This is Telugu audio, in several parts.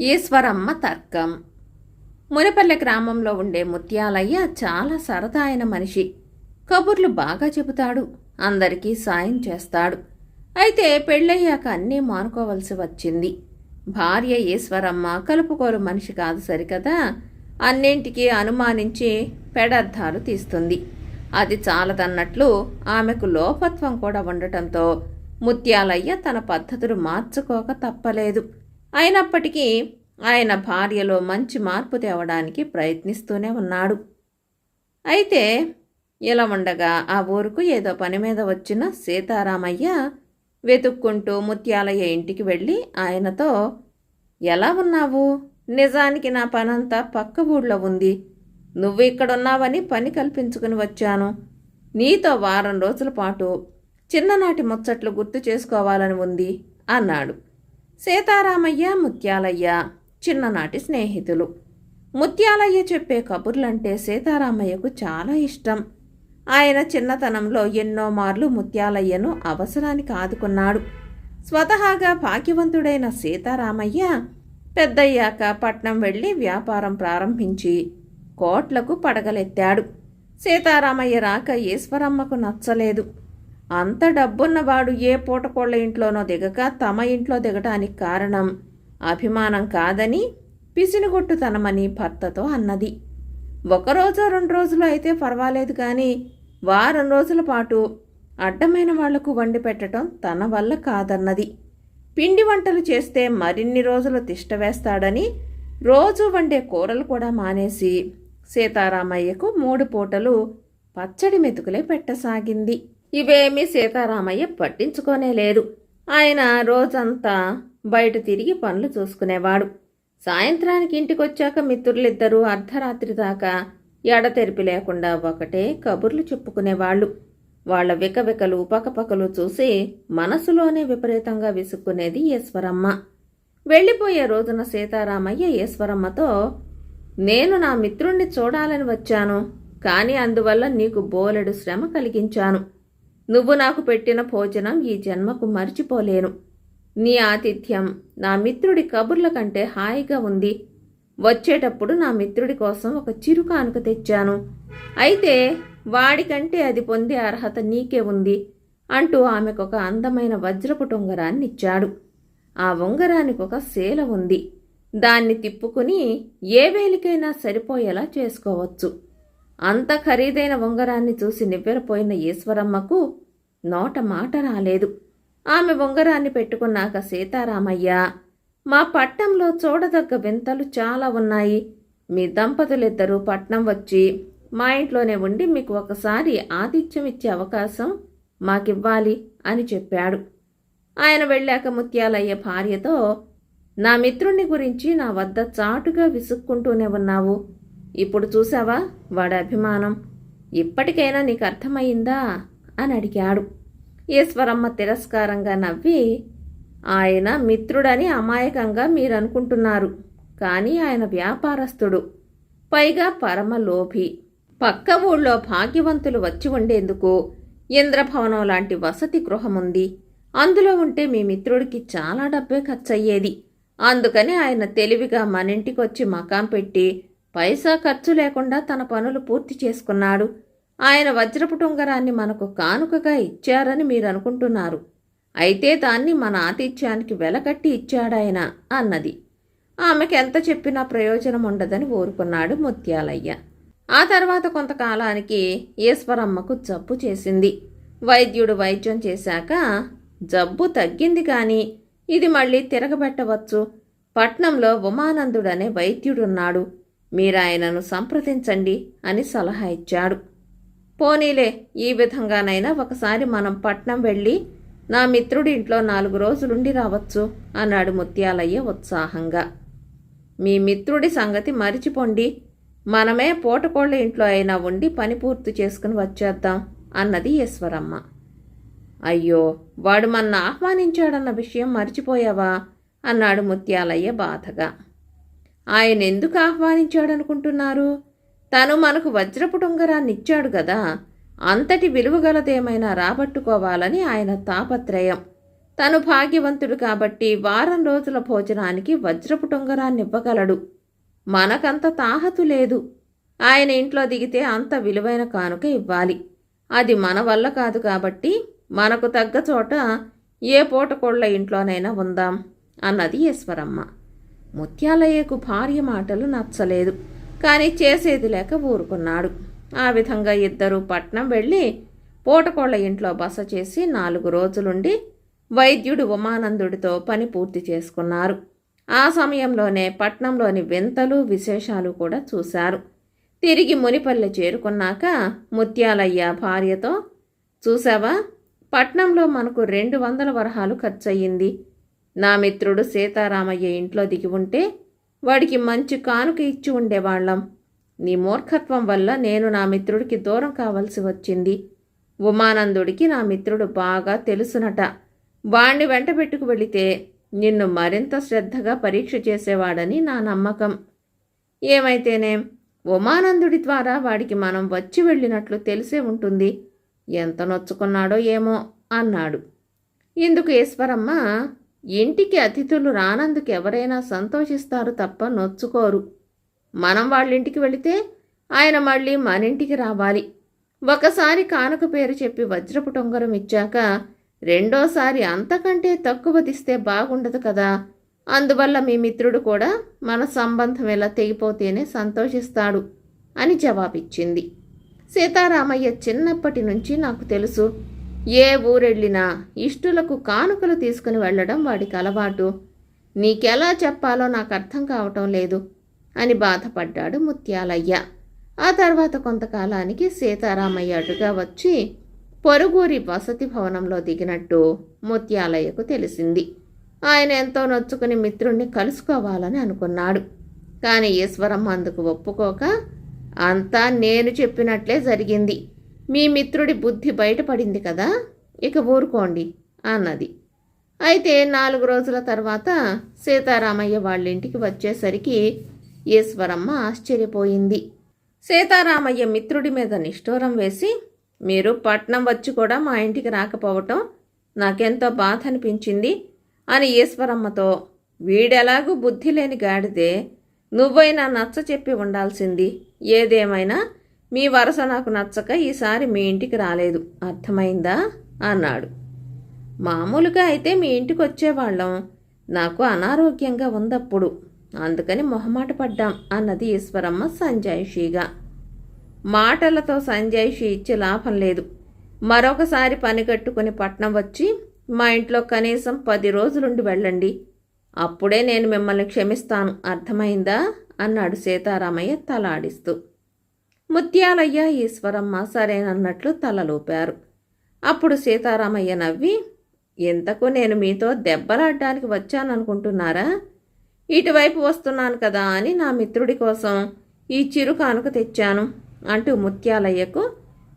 ఈశ్వరమ్మ తర్కం. మునిపల్లె గ్రామంలో ఉండే ముత్యాలయ్య చాలా సరదా అయిన మనిషి. కబుర్లు బాగా చెబుతాడు. అందరికీ సాయం చేస్తాడు. అయితే పెళ్ళయ్యాక అన్నీ మానుకోవలసి వచ్చింది. భార్య ఈశ్వరమ్మ కలుపుకోలు మనిషి కాదు సరికదా? అన్నింటికీ అనుమానించి పెడర్థాలు తీస్తుంది. అది చాలదన్నట్లు ఆమెకు లోపత్వం కూడా ఉండటంతో ముత్యాలయ్య తన పద్ధతులు మార్చుకోక తప్పలేదు. అయినప్పటికీ ఆయన భార్యలో మంచి మార్పు తేవడానికి ప్రయత్నిస్తూనే ఉన్నాడు. అయితే ఇలా ఉండగా ఆ ఊరుకు ఏదో పని మీద వచ్చిన సీతారామయ్య వెతుక్కుంటూ ముత్యాలయ్య ఇంటికి వెళ్ళి ఆయనతో ఎలా ఉన్నావు? నిజానికి నా పనంతా పక్క ఊళ్ళో ఉంది. నువ్వు ఇక్కడున్నావని పని కల్పించుకుని వచ్చాను. నీతో వారం రోజుల పాటు చిన్ననాటి ముచ్చట్లు గుర్తు చేసుకోవాలని ఉంది అన్నాడు. సీతారామయ్య ముత్యాలయ్య చిన్ననాటి స్నేహితులు. ముత్యాలయ్య చెప్పే కబుర్లంటే సీతారామయ్యకు చాలా ఇష్టం. ఆయన చిన్నతనంలో ఎన్నో మార్లు ముత్యాలయ్యను అవసరానికి ఆదుకున్నాడు. స్వతహాగా భాగ్యవంతుడైన సీతారామయ్య పెద్దయ్యాక పట్నం వెళ్ళి వ్యాపారం ప్రారంభించి కోట్లకు పడగలెత్తాడు. సీతారామయ్య రాక ఈశ్వరమ్మకు నచ్చలేదు. అంత డబ్బున్నవాడు ఏ పూటకోళ్ళ ఇంట్లోనో దిగక తమ ఇంట్లో దిగటానికి కారణం అభిమానం కాదని పిసినుగొట్టుతనమని భర్తతో అన్నది. ఒకరోజు రెండు రోజులు అయితే పర్వాలేదు కానీ వారం రోజుల పాటు అడ్డమైన వాళ్ళకు వండి పెట్టడం తన వల్ల కాదన్నది. పిండి వంటలు చేస్తే మరిన్ని రోజులు తిష్ట వేస్తాడని రోజు వండే కూరలు కూడా మానేసి సీతారామయ్యకు మూడు పూటలు పచ్చడి మెతుకులే పెట్టసాగింది. ఇవేమీ సీతారామయ్య పట్టించుకోనే లేదు. ఆయన రోజంతా బయట తిరిగి పనులు చూసుకునేవాడు. సాయంత్రానికి ఇంటికొచ్చాక మిత్రులిద్దరూ అర్ధరాత్రి దాకా ఎడతెరిపి లేకుండా ఒకటే కబుర్లు చెప్పుకునేవాళ్ళు. వాళ్ళ వికవికలు పకపకలు చూసి మనసులోనే విపరీతంగా విసుక్కునేది ఈశ్వరమ్మ. వెళ్ళిపోయే రోజున సీతారామయ్య ఈశ్వరమ్మతో నేను నా మిత్రుణ్ణి చూడాలని వచ్చాను కానీ అందువల్ల నీకు బోలెడు శ్రమ కలిగించాను. నువ్వు నాకు పెట్టిన భోజనం ఈ జన్మకు మర్చిపోలేను. నీ ఆతిథ్యం నా మిత్రుడి కబుర్ల కంటే హాయిగా ఉంది. వచ్చేటప్పుడు నా మిత్రుడి కోసం ఒక చిరు కానుక తెచ్చాను. అయితే వాడికంటే అది పొందే అర్హత నీకే ఉంది అంటూ ఆమెకు ఒక అందమైన వజ్రపు ఉంగరాన్ని ఇచ్చాడు ఆ ఉంగరానికి ఒక శీల ఉంది. దాన్ని తిప్పుకుని ఏ వేలికైనా సరిపోయేలా చేసుకోవచ్చు. అంత ఖరీదైన ఉంగరాన్ని చూసి నివ్వెరపోయిన ఈశ్వరమ్మకు నోట మాట రాలేదు. ఆమె ఉంగరాన్ని పెట్టుకున్నాక సీతారామయ్య మా పట్నంలో చూడదగ్గ వింతలు చాలా ఉన్నాయి. మీ దంపతులిద్దరూ పట్నం వచ్చి మా ఇంట్లోనే ఉండి మీకు ఒకసారి ఆతిథ్యం ఇచ్చే అవకాశం మాకివ్వాలి అని చెప్పాడు. ఆయన వెళ్ళాక ముత్యాలయ్య భార్యతో నా మిత్రుణ్ణి గురించి నా వద్ద చాటుగా విసుక్కుంటూనే ఉన్నావు. ఇప్పుడు చూసావా వాడి అభిమానం? ఇప్పటికైనా నీకు అర్థమయ్యిందా? అని అడిగాడు. ఈశ్వరమ్మ తిరస్కారంగా నవ్వి ఆయన మిత్రుడని అమాయకంగా మీరు అనుకుంటున్నారు కానీ ఆయన వ్యాపారస్తుడు పైగా పరమలోభి. పక్క ఊళ్ళో భాగ్యవంతులు వచ్చి ఉండేందుకు ఇంద్రభవనం లాంటి వసతి గృహముంది. అందులో ఉంటే మీ మిత్రుడికి చాలా డబ్బే ఖర్చయ్యేది. అందుకని ఆయన తెలివిగా మన ఇంటికొచ్చి మకాం పెట్టి పైసా ఖర్చు లేకుండా తన పనులు పూర్తి చేసుకున్నాడు. ఆయన వజ్రపు టుంగరాన్ని మనకు కానుకగా ఇచ్చారని మీరు అనుకుంటున్నారు అయితే దాన్ని మన ఆతిథ్యానికి వెలకట్టి ఇచ్చాడాయన అన్నది. ఆమెకి ఎంత చెప్పినా ప్రయోజనం ఉండదని ఊరుకున్నాడు ముత్యాలయ్య. ఆ తర్వాత కొంతకాలానికి ఈశ్వరమ్మకు జబ్బు చేసింది. వైద్యుడు వైద్యం చేశాక జబ్బు తగ్గింది కానీ ఇది మళ్ళీ తిరగబెట్టవచ్చు. పట్నంలో ఉమానందుడనే వైద్యుడున్నాడు. మీరాయనను సంప్రదించండి అని సలహా ఇచ్చాడు. పోనీలే ఈ విధంగానైనా ఒకసారి మనం పట్నం వెళ్ళి నా మిత్రుడి ఇంట్లో నాలుగు రోజులుండి రావచ్చు అన్నాడు ముత్యాలయ్య ఉత్సాహంగా. మీ మిత్రుడి సంగతి మరిచిపోండి మనమే పూటకోళ్ళ ఇంట్లో అయినా ఉండి పని పూర్తి చేసుకుని వచ్చేద్దాం అన్నది ఈశ్వరమ్మ. అయ్యో వాడు మన ఆహ్వానించాడన్న విషయం మర్చిపోయావా? అన్నాడు ముత్యాలయ్య బాధగా. ఆయన ఎందుకు ఆహ్వానించాడనుకుంటున్నారు? తను మనకు వజ్రపు ఇచ్చాడు కదా అంతటి విలువగలదేమైనా రాబట్టుకోవాలని ఆయన తాపత్రయం. తను భాగ్యవంతుడు కాబట్టి వారం రోజుల భోజనానికి వజ్రపు టొంగరాన్ని ఇవ్వగలడు మనకంత తాహతు లేదు. ఆయన ఇంట్లో దిగితే అంత విలువైన కానుక ఇవ్వాలి. అది మన వల్ల కాదు కాబట్టి మనకు తగ్గ చోట ఏ పూటకోళ్ళ ఇంట్లోనైనా ఉందాం అన్నది ఈశ్వరమ్మ. ముత్యాలయ్యకు భార్య మాటలు నచ్చలేదు. కానీ చేసేది లేక ఊరుకున్నాడు. ఆ విధంగా ఇద్దరూ పట్నం వెళ్ళి పూటకోళ్ళ ఇంట్లో బస చేసి నాలుగు రోజులుండి వైద్యుడు ఉమానందుడితో పని పూర్తి చేసుకున్నారు. ఆ సమయంలోనే పట్నంలోని వింతలు విశేషాలు కూడా చూశారు. తిరిగి మునిపల్లె చేరుకున్నాక ముత్యాలయ్య భార్యతో చూసావా పట్నంలో మనకు రెండు వందల వరహాలు ఖర్చయింది నా మిత్రుడు సీతారామయ్య ఇంట్లో దిగి ఉంటే వాడికి మంచి కానుక ఇచ్చి ఉండేవాళ్ళం. నీ మూర్ఖత్వం వల్ల నేను నా మిత్రుడికి దూరం కావలసి వచ్చింది. ఉమానందుడికి నా మిత్రుడు బాగా తెలుసునట. వాణ్ణి వెంట పెట్టుకు వెళితే నిన్ను మరింత శ్రద్ధగా పరీక్ష చేసేవాడని నా నమ్మకం. ఏమైతేనేం ఉమానందుడి ద్వారా వాడికి మనం వచ్చి వెళ్ళినట్లు తెలిసే ఉంటుంది. ఎంత నొచ్చుకున్నాడో ఏమో అన్నాడు. ఇందుకు ఈశ్వరమ్మ ఇంటికి అతిథులు రానందుకు ఎవరైనా సంతోషిస్తారు తప్ప నొచ్చుకోరు. మనం వాళ్ళ ఇంటికి వెళితే ఆయన మళ్ళీ మన ఇంటికి రావాలి. ఒకసారి కానుక పేరు చెప్పి వజ్రపు టొంగరం ఇచ్చాక రెండోసారి అంతకంటే తక్కువ తీస్తే బాగుండదు కదా. అందువల్ల మీ మిత్రుడు కూడా మన సంబంధం ఎలా తెగిపోతేనే సంతోషిస్తాడు అని జవాబిచ్చింది. సీతారామయ్య చిన్నప్పటి నుంచి నాకు తెలుసు ఏ ఊరెళ్ళినా ఇష్టులకు కానుకలు తీసుకుని వెళ్ళడం వాడికి అలవాటు. నీకెలా చెప్పాలో నాకు అర్థం కావటం లేదు అని బాధపడ్డాడు ముత్యాలయ్య. ఆ తర్వాత కొంతకాలానికి సీతారామయ్య అటుగా వచ్చి పొరుగురి వసతి భవనంలో దిగినట్టు ముత్యాలయ్యకు తెలిసింది. ఆయన ఎంతో నొచ్చుకుని మిత్రుణ్ణి కలుసుకోవాలని అనుకున్నాడు. కానీ ఈశ్వరమ్మ అందుకు ఒప్పుకోక అంతా నేను చెప్పినట్లే జరిగింది. మీ మిత్రుడి బుద్ధి బయటపడింది కదా ఇక ఊరుకోండి అన్నది. అయితే నాలుగు రోజుల తర్వాత సీతారామయ్య వాళ్ళ ఇంటికి వచ్చేసరికి ఈశ్వరమ్మ ఆశ్చర్యపోయింది. సీతారామయ్య మిత్రుడి మీద నిష్ఠూరం వేసి మీరు పట్నం వచ్చి కూడా మా ఇంటికి రాకపోవటం నాకెంతో బాధ అనిపించింది అని ఈశ్వరమ్మతో వీడెలాగూ బుద్ధి లేని గాడిదే నువ్వైనా నచ్చ చెప్పి ఉండాల్సింది ఏదేమైనా మీ వరస నాకు నచ్చక ఈసారి మీ ఇంటికి రాలేదు. అర్థమైందా? అన్నాడు. మామూలుగా అయితే మీ ఇంటికి వచ్చేవాళ్ళం. నాకు అనారోగ్యంగా ఉందప్పుడు. అందుకని మొహమాట పడ్డాం అన్నది ఈశ్వరమ్మ సంజాయిషీగా. మాటలతో సంజాయిషి ఇచ్చే లాభం లేదు. మరొకసారి పని కట్టుకుని పట్నం వచ్చి మా ఇంట్లో కనీసం పది రోజులుండి వెళ్ళండి. అప్పుడే నేను మిమ్మల్ని క్షమిస్తాను. అర్థమైందా? అన్నాడు సీతారామయ్య తలాడిస్తూ. ముత్యాలయ్య ఈశ్వరమ్మ సరేనన్నట్లు తలలోపారు. అప్పుడు సీతారామయ్య నవ్వి ఇంతకు నేను మీతో దెబ్బలాడడానికి వచ్చాననుకుంటున్నారా? ఇటువైపు వస్తున్నాను కదా అని నా మిత్రుడి కోసం ఈ చిరు కానుక తెచ్చాను అంటూ ముత్యాలయ్యకు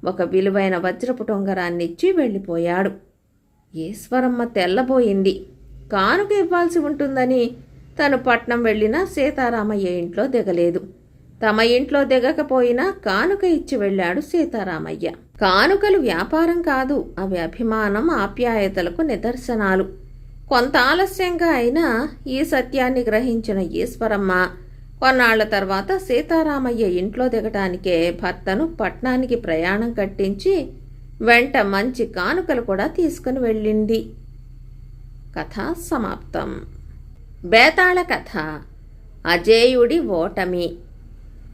ఒక విలువైన వజ్రపు టొంగరాన్ని ఇచ్చి వెళ్ళిపోయాడు. ఈశ్వరమ్మ తెల్లబోయింది. కానుక ఇవ్వాల్సి ఉంటుందని తను పట్నం వెళ్ళినా సీతారామయ్య ఇంట్లో దిగలేదు. తమ ఇంట్లో దిగకపోయినా కానుక ఇచ్చి వెళ్ళాడు సీతారామయ్య. కానుకలు వ్యాపారం కాదు అవి అభిమానం ఆప్యాయతలకు నిదర్శనాలు. కొంత ఆలస్యంగా అయినా ఈ సత్యాన్ని గ్రహించిన ఈశ్వరమ్మ కొన్నాళ్ళ తర్వాత సీతారామయ్య ఇంట్లో దిగటానికే భర్తను పట్నానికి ప్రయాణం కట్టించి వెంట మంచి కానుకలు కూడా తీసుకుని వెళ్ళింది. కథ సమాప్తం. బేతాళ కథ. అజేయుడి ఓటమి.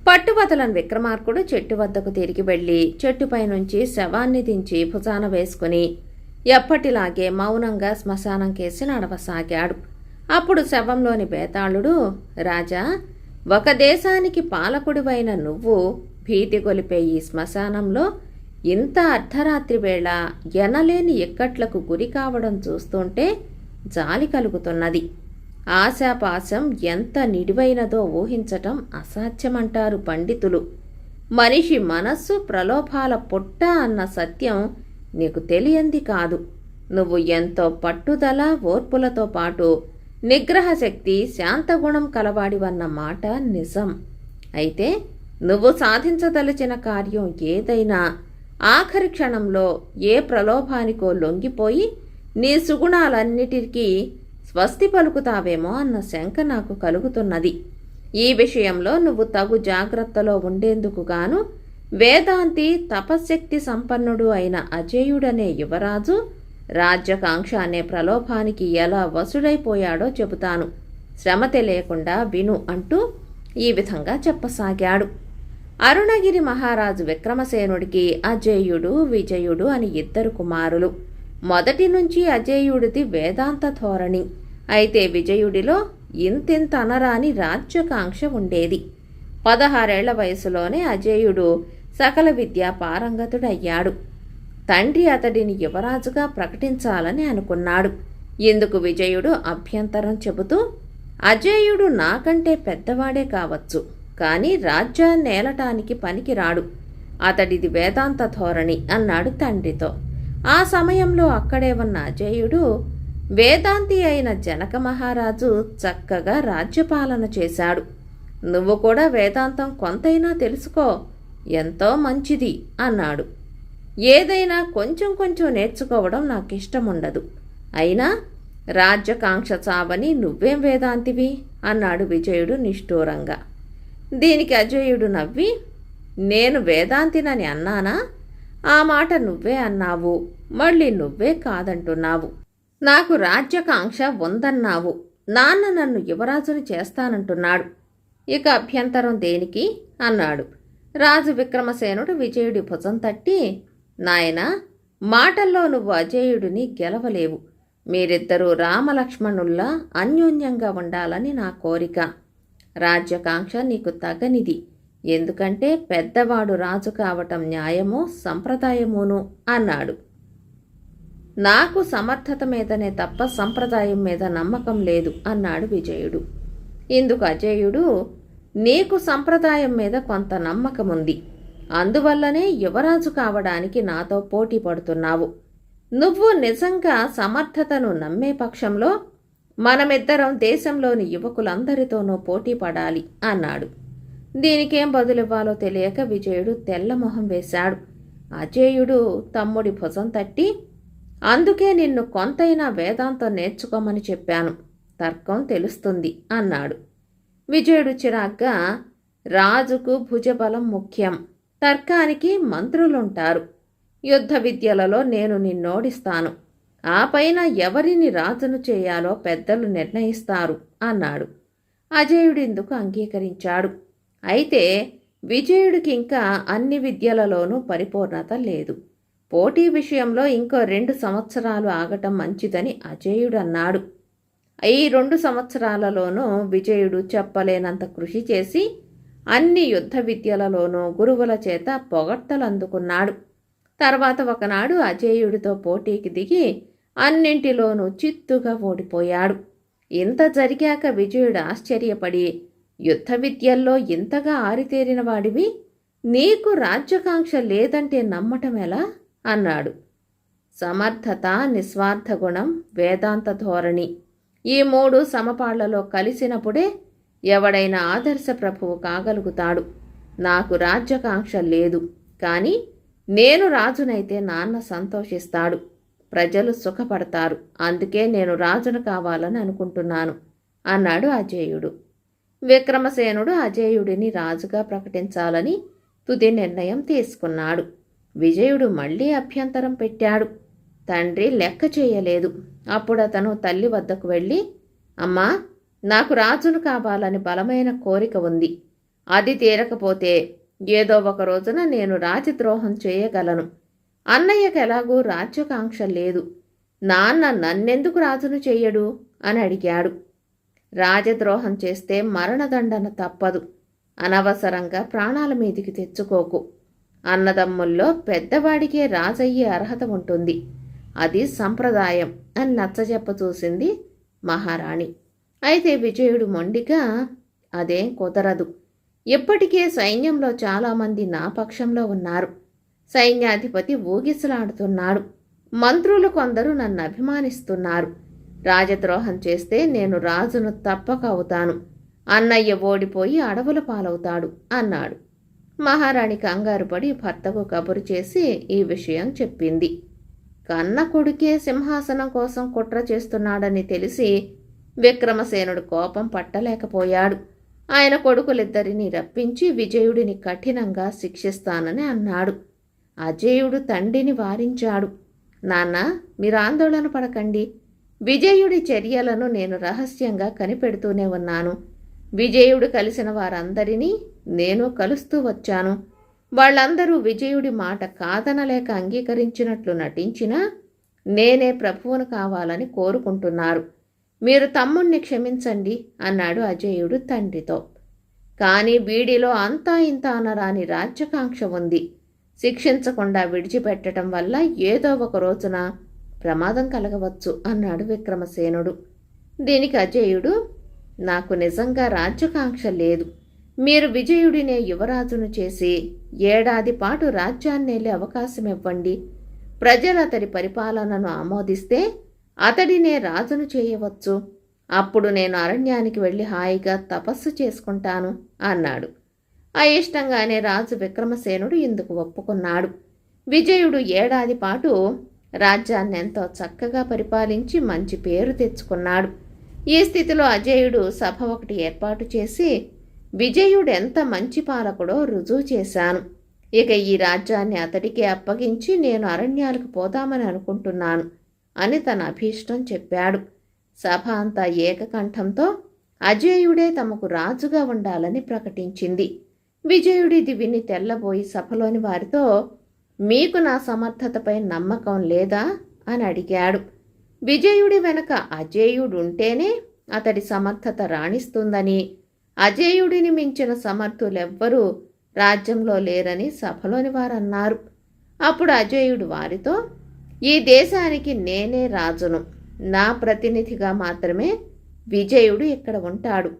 పట్టువదలని విక్రమార్కుడు చెట్టు వద్దకు తిరిగి వెళ్ళి చెట్టుపై నుంచి శవాన్ని దించి భుజాన వేసుకుని ఎప్పటిలాగే మౌనంగా శ్మశానం కేసి నడవసాగాడు. అప్పుడు శవంలోని బేతాళుడు రాజా ఒక దేశానికి పాలకుడివైన నువ్వు భీతి గొలిపే ఈ శ్మశానంలో ఇంత అర్ధరాత్రి వేళ ఎనలేని ఇక్కట్లకు గురి కావడం చూస్తుంటే జాలి కలుగుతున్నది. ఆశాపాశం ఎంత నిడివైనదో ఊహించటం అసాధ్యమంటారు పండితులు. మనిషి మనస్సు ప్రలోభాల పుట్ట అన్న సత్యం నీకు తెలియంది కాదు. నువ్వు ఎంతో పట్టుదల ఓర్పులతో పాటు నిగ్రహశక్తి శాంతగుణం కలవాడివన్న మాట నిజం. అయితే నువ్వు సాధించదలిచిన కార్యం ఏదైనా ఆఖరి క్షణంలో ఏ ప్రలోభానికో లొంగిపోయి నీ సుగుణాలన్నిటికీ స్వస్తి పలుకుతావేమో అన్న శంక నాకు కలుగుతున్నది. ఈ విషయంలో నువ్వు తగు జాగ్రత్తలో ఉండేందుకు గాను వేదాంతి తపశ్శక్తి సంపన్నుడు అయిన అజేయుడనే యువరాజు రాజ్యకాంక్ష అనే ప్రలోభానికి ఎలా వసుడైపోయాడో చెబుతాను. శ్రమ తెలియకుండా విను అంటూ ఈ విధంగా చెప్పసాగాడు. అరుణగిరి మహారాజు విక్రమసేనుడికి అజేయుడు విజయుడు అని ఇద్దరు కుమారులు. మొదటి నుంచి అజేయుడిది వేదాంత ధోరణి. అయితే విజయుడిలో ఇంతింత అనరాని రాజ్యకాంక్ష ఉండేది. పదహారేళ్ళ వయసులోనే అజేయుడు సకల విద్యా పారంగతుడయ్యాడు. తండ్రి అతడిని యువరాజుగా ప్రకటించాలని అనుకున్నాడు. ఇందుకు విజయుడు అభ్యంతరం చెబుతూ అజేయుడు నాకంటే పెద్దవాడే కావచ్చు కానీ రాజ్యాన్ని ఏలటానికి పనికిరాడు. అతడిది వేదాంత ధోరణి అన్నాడు తండ్రితో. ఆ సమయంలో అక్కడే ఉన్న అజేయుడు వేదాంతి అయిన జనక మహారాజు చక్కగా రాజ్యపాలన చేశాడు. నువ్వు కూడా వేదాంతం కొంతైనా తెలుసుకో ఎంతో మంచిది అన్నాడు. ఏదైనా కొంచెం కొంచెం నేర్చుకోవడం నాకు ఇష్టం ఉండదు అయినా రాజ్యకాంక్ష చావని నువ్వేం వేదాంతివి? అన్నాడు విజయుడు నిష్ఠూరంగా. దీనికి అజయుడు నవ్వి నేను వేదాంతినని అన్నానా? ఆ మాట నువ్వే అన్నావు మళ్ళీ నువ్వే కాదంటున్నావు. నాకు రాజ్యకాంక్ష ఉందన్నావు. నాన్న నన్ను యువరాజుని చేస్తానంటున్నాడు. ఇక అభ్యంతరం దేనికి? అన్నాడు. రాజు విక్రమసేనుడు విజయుడి భుజం తట్టి నాయనా మాటల్లో నువ్వు అజేయుడిని గెలవలేవు. మీరిద్దరూ రామలక్ష్మణుల్లా అన్యోన్యంగా ఉండాలని నా కోరిక. రాజ్యకాంక్ష నీకు తగనిది. ఎందుకంటే పెద్దవాడు రాజు కావటం న్యాయమో సంప్రదాయమును అన్నాడు. నాకు సమర్థత మీదనే తప్ప సంప్రదాయం మీద నమ్మకం లేదు అన్నాడు విజయుడు. ఇందుకు అజేయుడు నీకు సంప్రదాయం మీద కొంత నమ్మకం ఉంది అందువల్లనే యువరాజు కావడానికి నాతో పోటీ పడుతున్నావు. నువ్వు నిజంగా సమర్థతను నమ్మే పక్షంలో మనమిద్దరం దేశంలోని యువకులందరితోనూ పోటీ పడాలి అన్నాడు. దీనికేం బదులివ్వాలో తెలియక విజయుడు తెల్లమొహం వేశాడు. అజేయుడు తమ్ముడి భుజం తట్టి అందుకే నిన్ను కొంతైనా వేదాంతం నేర్చుకోమని చెప్పాను. తర్కం తెలుస్తుంది అన్నాడు. విజయుడు చిరాగ్గా రాజుకు భుజబలం ముఖ్యం. తర్కానికి మంత్రులుంటారు. యుద్ధ విద్యలలో నేను నిన్నోడిస్తాను. ఆ పైన ఎవరిని రాజును చేయాలో పెద్దలు నిర్ణయిస్తారు అన్నాడు. అజయుడిందుకు అంగీకరించాడు? అయితే విజయుడికి ఇంకా అన్ని విద్యలలోనూ పరిపూర్ణత లేదు. పోటీ విషయంలో ఇంకో రెండు సంవత్సరాలు ఆగటం మంచిదని అజయుడన్నాడు. ఈ రెండు సంవత్సరాలలోనూ విజయుడు చెప్పలేనంత కృషి చేసి అన్ని యుద్ధ విద్యలలోనూ గురువుల చేత పొగడ్తలు అందుకున్నాడు తర్వాత ఒకనాడు అజేయుడితో పోటీకి దిగి అన్నింటిలోనూ చిత్తుగా ఓడిపోయాడు. ఇంత జరిగాక విజయుడు ఆశ్చర్యపడి యుద్ధ విద్యల్లో ఇంతగా ఆరితేరిన వాడివి నీకు రాజ్యకాంక్ష లేదంటే నమ్మటం ఎలా? అన్నాడు. సమర్థత నిస్వార్థ గుణం వేదాంత ధోరణి ఈ మూడు సమపాళ్ళలో కలిసినప్పుడే ఎవడైనా ఆదర్శ ప్రభువు కాగలుగుతాడు. నాకు రాజ్యకాంక్ష లేదు. కానీ నేను రాజునైతే నాన్న సంతోషిస్తాడు. ప్రజలు సుఖపడతారు. అందుకే నేను రాజును కావాలని అనుకుంటున్నాను అన్నాడు అజేయుడు. విక్రమసేనుడు అజేయుడిని రాజుగా ప్రకటించాలని తుది నిర్ణయం తీసుకున్నాడు. విజయుడు మళ్ళీ అభ్యంతరం పెట్టాడు. తండ్రి లెక్క చేయలేదు. అప్పుడు అతను తల్లి వద్దకు వెళ్ళి అమ్మా నాకు రాజును కావాలని బలమైన కోరిక ఉంది. అది తీరకపోతే ఏదో ఒక రోజున నేను రాజద్రోహం చేయగలను. అన్నయ్యకు ఎలాగూ రాజ్యకాంక్ష లేదు. నాన్న నన్నెందుకు రాజును చెయ్యడు అని అడిగాడు. రాజద్రోహం చేస్తే మరణదండన తప్పదు. అనవసరంగా ప్రాణాల మీదికి తెచ్చుకోకు. అన్నదమ్ముల్లో పెద్దవాడికే రాజయ్యే అర్హత ఉంటుంది. అది సంప్రదాయం అని నచ్చజెప్ప చూసింది మహారాణి. అయితే విజయుడు మొండిగా అదేం కుదరదు. ఇప్పటికే సైన్యంలో చాలామంది నా పక్షంలో ఉన్నారు. సైన్యాధిపతి ఊగిసలాడుతున్నాడు. మంత్రులు కొందరు నన్ను అభిమానిస్తున్నారు. రాజద్రోహం చేస్తే నేను రాజును తప్పక అవుతాను. అన్నయ్య ఓడిపోయి అడవుల పాలవుతాడు అన్నాడు. మహారాణి కంగారు పడి భర్తకు కబురు చేసి ఈ విషయం చెప్పింది. కన్న కొడుకే సింహాసనం కోసం కుట్ర చేస్తున్నాడని తెలిసి విక్రమసేనుడు కోపం పట్టలేకపోయాడు. ఆయన కొడుకులిద్దరినీ రప్పించి విజయుడిని కఠినంగా శిక్షిస్తానని అన్నాడు. అజేయుడు తండ్రిని వారించాడు. నాన్న మీరు ఆందోళన పడకండి. విజయుడి చర్యలను నేను రహస్యంగా కనిపెడుతూనే ఉన్నాను. విజయుడు కలిసిన వారందరినీ నేను కలుస్తూ వచ్చాను. వాళ్ళందరూ విజయుడి మాట కాదనలేక అంగీకరించినట్లు నటించినా నేనే ప్రభువును కావాలని కోరుకుంటున్నారు. మీరు తమ్ముణ్ణి క్షమించండి అన్నాడు అజయుడు తండ్రితో. కానీ వీడిలో అంతా ఇంత అనరాని రాజ్యకాంక్ష ఉంది. శిక్షించకుండా విడిచిపెట్టడం వల్ల ఏదో ఒక రోజున ప్రమాదం కలగవచ్చు అన్నాడు విక్రమసేనుడు. దీనికి అజయుడు నాకు నిజంగా రాజ్యకాంక్ష లేదు. మీరు విజయుడినే యువరాజును చేసి ఏడాది పాటు రాజ్యాన్నేలే అవకాశం ఇవ్వండి. ప్రజలు అతడి పరిపాలనను ఆమోదిస్తే అతడినే రాజును చేయవచ్చు. అప్పుడు నేను అరణ్యానికి వెళ్ళి హాయిగా తపస్సు చేసుకుంటాను అన్నాడు. అయిష్టంగానే రాజు విక్రమసేనుడు ఇందుకు ఒప్పుకున్నాడు. విజయుడు ఏడాది పాటు రాజ్యాన్ని ఎంతో చక్కగా పరిపాలించి మంచి పేరు తెచ్చుకున్నాడు. ఈ స్థితిలో అజేయుడు సభ ఒకటి ఏర్పాటు చేసి విజయుడు ఎంత మంచి పాలకుడో రుజువు చేశాను. ఇక ఈ రాజ్యాన్ని అతడికి అప్పగించి నేను అరణ్యాలకు పోదామని అనుకుంటున్నాను అని తన అభీష్టం చెప్పాడు. సభ అంతా ఏకకంఠంతో అజేయుడే తమకు రాజుగా ఉండాలని ప్రకటించింది. విజయుడిది విని తెల్లబోయి సభలోని వారితో మీకు నా సమర్థతపై నమ్మకం లేదా? అని అడిగాడు. విజయుడి వెనక అజేయుడుంటేనే అతడి సమర్థత రాణిస్తుందని. అజేయుడిని మించిన సమర్థులెవ్వరూ రాజ్యంలో లేరని సభలోని వారన్నారు. అప్పుడు అజేయుడు వారితో ఈ దేశానికి నేనే రాజును. నా ప్రతినిధిగా మాత్రమే విజయుడు ఇక్కడ ఉంటాడు.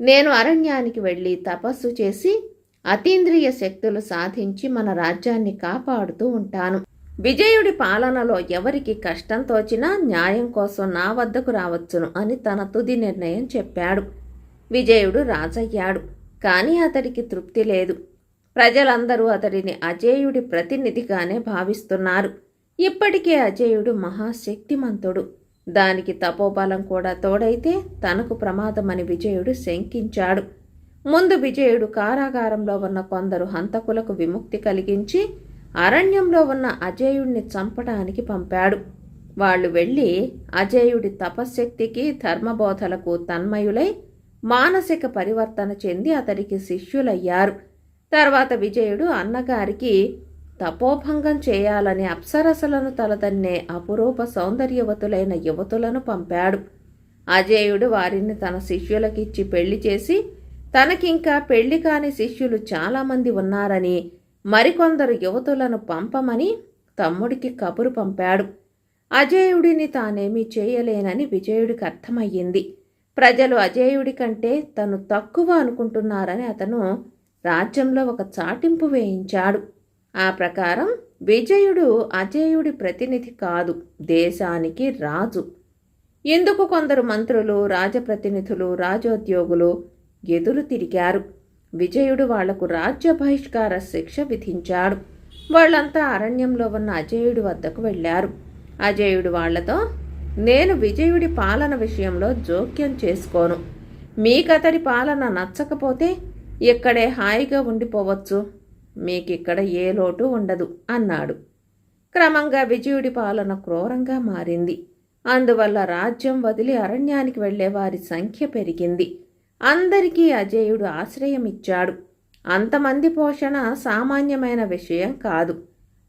నేను అరణ్యానికి వెళ్ళి తపస్సు చేసి అతీంద్రియ శక్తులు సాధించి మన రాజ్యాన్ని కాపాడుతూ ఉంటాను. విజయుడి పాలనలో ఎవరికి కష్టం తోచినా న్యాయం కోసం నా వద్దకు రావచ్చును అని తన తుది నిర్ణయం చెప్పాడు. విజయుడు రాజయ్యాడు. కానీ అతడికి తృప్తి లేదు. ప్రజలందరూ అతడిని అజేయుడి ప్రతినిధిగానే భావిస్తున్నారు. ఇప్పటికే అజేయుడు మహాశక్తిమంతుడు. దానికి తపోబలం కూడా తోడైతే తనకు ప్రమాదమని విజయుడు శంకించాడు. ముందు విజయుడు కారాగారంలో ఉన్న కొందరు హంతకులకు విముక్తి కలిగించి అరణ్యంలో ఉన్న అజేయుడిని చంపడానికి పంపాడు. వాళ్ళు వెళ్ళి అజేయుడి తపశ్శక్తికి ధర్మబోధలకు తన్మయులై మానసిక పరివర్తన చెంది అతడికి శిష్యులయ్యారు. తర్వాత విజయుడు అన్నగారికి తపోభంగం చేయాలని అప్సరసలను తలదన్నే అపురూప సౌందర్యవతులైన యువతులను పంపాడు. అజేయుడు వారిని తన శిష్యులకిచ్చి పెళ్ళి చేసి తనకింకా పెళ్ళి కాని శిష్యులు చాలామంది ఉన్నారని మరికొందరు యువతులను పంపమని తమ్ముడికి కబురు పంపాడు. అజేయుడిని తానేమీ చేయలేనని విజయుడికి అర్థమయ్యింది. ప్రజలు అజేయుడి కంటే తను తక్కువ అనుకుంటున్నారని అతను రాజ్యంలో ఒక చాటింపు వేయించాడు. ఆ ప్రకారం విజయుడు అజేయుడి ప్రతినిధి కాదు దేశానికి రాజు. ఎందుకు కొందరు మంత్రులు రాజప్రతినిధులు రాజోద్యోగులు ఎదురు తిరిగారు. విజయుడు వాళ్ళకు రాజ్య బహిష్కార శిక్ష విధించాడు. వాళ్ళంతా అరణ్యంలో ఉన్న అజయుడి వద్దకు వెళ్ళారు. అజయుడు వాళ్ళతో నేను విజయుడి పాలన విషయంలో జోక్యం చేసుకోను. మీకతడి పాలన నచ్చకపోతే ఇక్కడే హాయిగా ఉండిపోవచ్చు. మీకిక్కడ ఏ లోటు ఉండదు అన్నాడు. క్రమంగా విజయుడి పాలన క్రూరంగా మారింది. అందువల్ల రాజ్యం వదిలి అరణ్యానికి వెళ్ళే వారి సంఖ్య పెరిగింది. అందరికీ అజేయుడు ఆశ్రయం ఇచ్చాడు అంతమంది పోషణ సామాన్యమైన విషయం కాదు.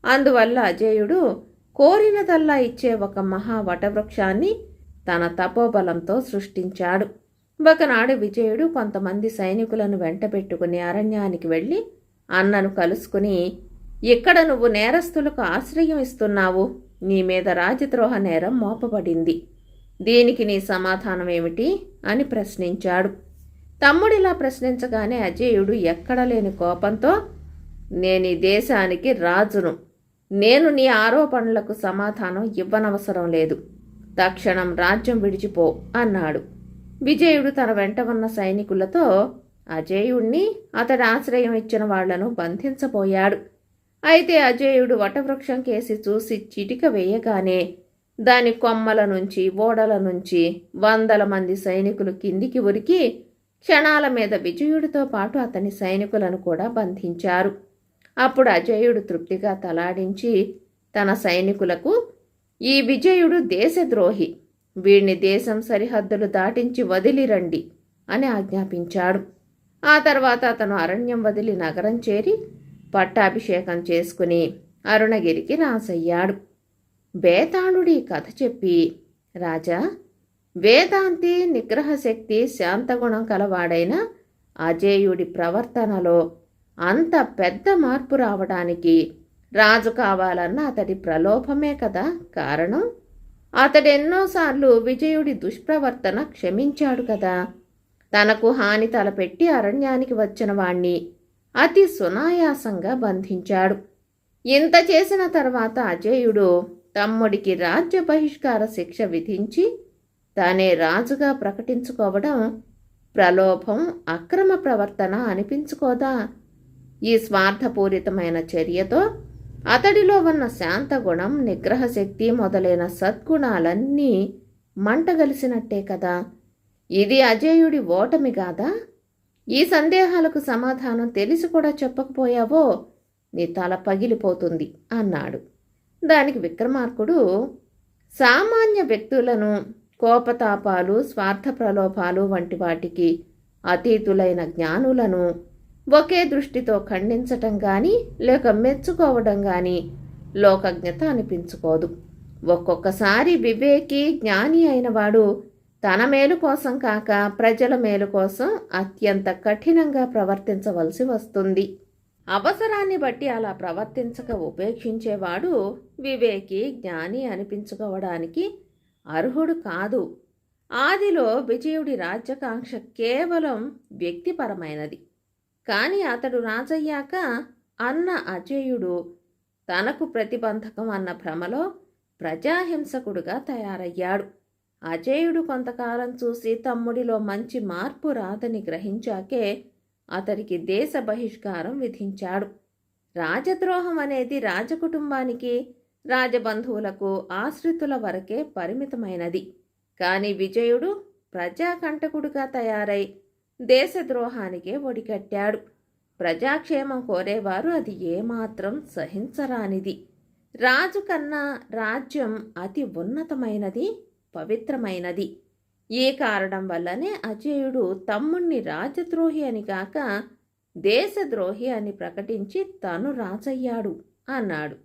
అందువల్ల అజేయుడు కోరినదల్లా ఇచ్చే ఒక మహా వటవృక్షాన్ని తన తపోబలంతో సృష్టించాడు. ఒకనాడు విజయుడు కొంతమంది సైనికులను వెంటబెట్టుకుని అరణ్యానికి వెళ్ళి అన్నను కలుసుకుని ఇక్కడ నువ్వు నేరస్తులకు ఆశ్రయం ఇస్తున్నావు. నీ మీద రాజద్రోహ నేరం మోపబడింది. దీనికి నీ సమాధానం ఏమిటి అని ప్రశ్నించాడు. తమ్ముడిలా ప్రశ్నించగానే అజేయుడు ఎక్కడ లేని కోపంతో నేను ఈ దేశానికి రాజును. నేను నీ ఆరోపణలకు సమాధానం ఇవ్వనవసరం లేదు. తక్షణం రాజ్యం విడిచిపో అన్నాడు. విజయుడు తన వెంట ఉన్న సైనికులతో అజేయుణ్ణి అతడు ఆశ్రయం ఇచ్చిన వాళ్ళను బంధించబోయాడు. అయితే అజేయుడు వటవృక్షం కేసి చూసి చిటిక వేయగానే దాని కొమ్మల నుంచి ఓడల నుంచి వందల మంది సైనికులు కిందికి ఉరికి క్షణాల మీద విజయుడితో పాటు అతని సైనికులను కూడా బంధించారు. అప్పుడు అజయుడు తృప్తిగా తలాడించి తన సైనికులకు ఈ విజయుడు దేశద్రోహి. వీణ్ణి దేశం సరిహద్దులు దాటించి వదిలిరండి అని ఆజ్ఞాపించాడు. ఆ తర్వాత అతను అరణ్యం వదిలి నగరం చేరి పట్టాభిషేకం చేసుకుని అరుణగిరికి రాసయ్యాడు బేతాళుడి కథ చెప్పి రాజా వేదాంతి నిగ్రహశక్తి శాంతగుణం కలవాడైన అజేయుడి ప్రవర్తనలో అంత పెద్ద మార్పు రావడానికి రాజు కావాలన్న అతడి ప్రలోభమే కదా కారణం? అతడెన్నోసార్లు విజయుడి దుష్ప్రవర్తన క్షమించాడు కదా. తనకు హాని తలపెట్టి అరణ్యానికి వచ్చిన వాణ్ణి అతి సునాయాసంగా బంధించాడు. ఇంత చేసిన తర్వాత అజేయుడు తమ్ముడికి రాజ్య బహిష్కార శిక్ష విధించి తానే రాజుగా ప్రకటించుకోవడం ప్రలోభం అక్రమ ప్రవర్తన అనిపించుకోదా? ఈ స్వార్థపూరితమైన చర్యతో అతడిలో ఉన్న శాంతగుణం నిగ్రహశక్తి మొదలైన సద్గుణాలన్నీ మంటగలిసినట్టే కదా? ఇది అజేయుడి ఓటమి కాదా ఈ సందేహాలకు సమాధానం తెలిసి కూడా చెప్పకపోయావో? నీ తల పగిలిపోతుంది అన్నాడు. దానికి విక్రమార్కుడు సామాన్య వ్యక్తులను కోపతాపాలు స్వార్థ ప్రలోభాలు వంటి వాటికి అతీతులైన జ్ఞానులను ఒకే దృష్టితో ఖండించటం కానీ లేక మెచ్చుకోవడం కానీ లోకజ్ఞత అనిపించుకోదు. ఒక్కొక్కసారి వివేకి జ్ఞాని అయినవాడు తన మేలు కోసం కాక ప్రజల మేలు కోసం అత్యంత కఠినంగా ప్రవర్తించవలసి వస్తుంది. అవసరాన్ని బట్టి అలా ప్రవర్తించక ఉపేక్షించేవాడు వివేకి జ్ఞాని అనిపించుకోవడానికి అర్హుడు కాదు. ఆదిలో విజయుడి రాజ్యకాంక్ష కేవలం వ్యక్తిపరమైనది. కానీ అతడు రాజయ్యాక అన్న అజేయుడు తనకు ప్రతిబంధకం అన్న భ్రమలో ప్రజాహింసకుడుగా తయారయ్యాడు. అజేయుడు కొంతకాలం చూసి తమ్ముడిలో మంచి మార్పు రాదని గ్రహించాకే అతడికి దేశ బహిష్కారం విధించాడు. రాజద్రోహం అనేది రాజకుటుంబానికి రాజబంధువులకు ఆశ్రితుల వరకే పరిమితమైనది. కానీ విజయుడు ప్రజాకంటకుడుగా తయారై దేశద్రోహానికే ఒడికట్టాడు ప్రజాక్షేమం కోరేవారు అది ఏమాత్రం సహించరానిది. రాజు కన్నా రాజ్యం అతి ఉన్నతమైనది పవిత్రమైనది. ఈ కారణం వల్లనే అజయుడు తమ్ముణ్ణి రాజద్రోహి అని కాక దేశద్రోహి అని ప్రకటించి తను రాజయ్యాడు అన్నాడు.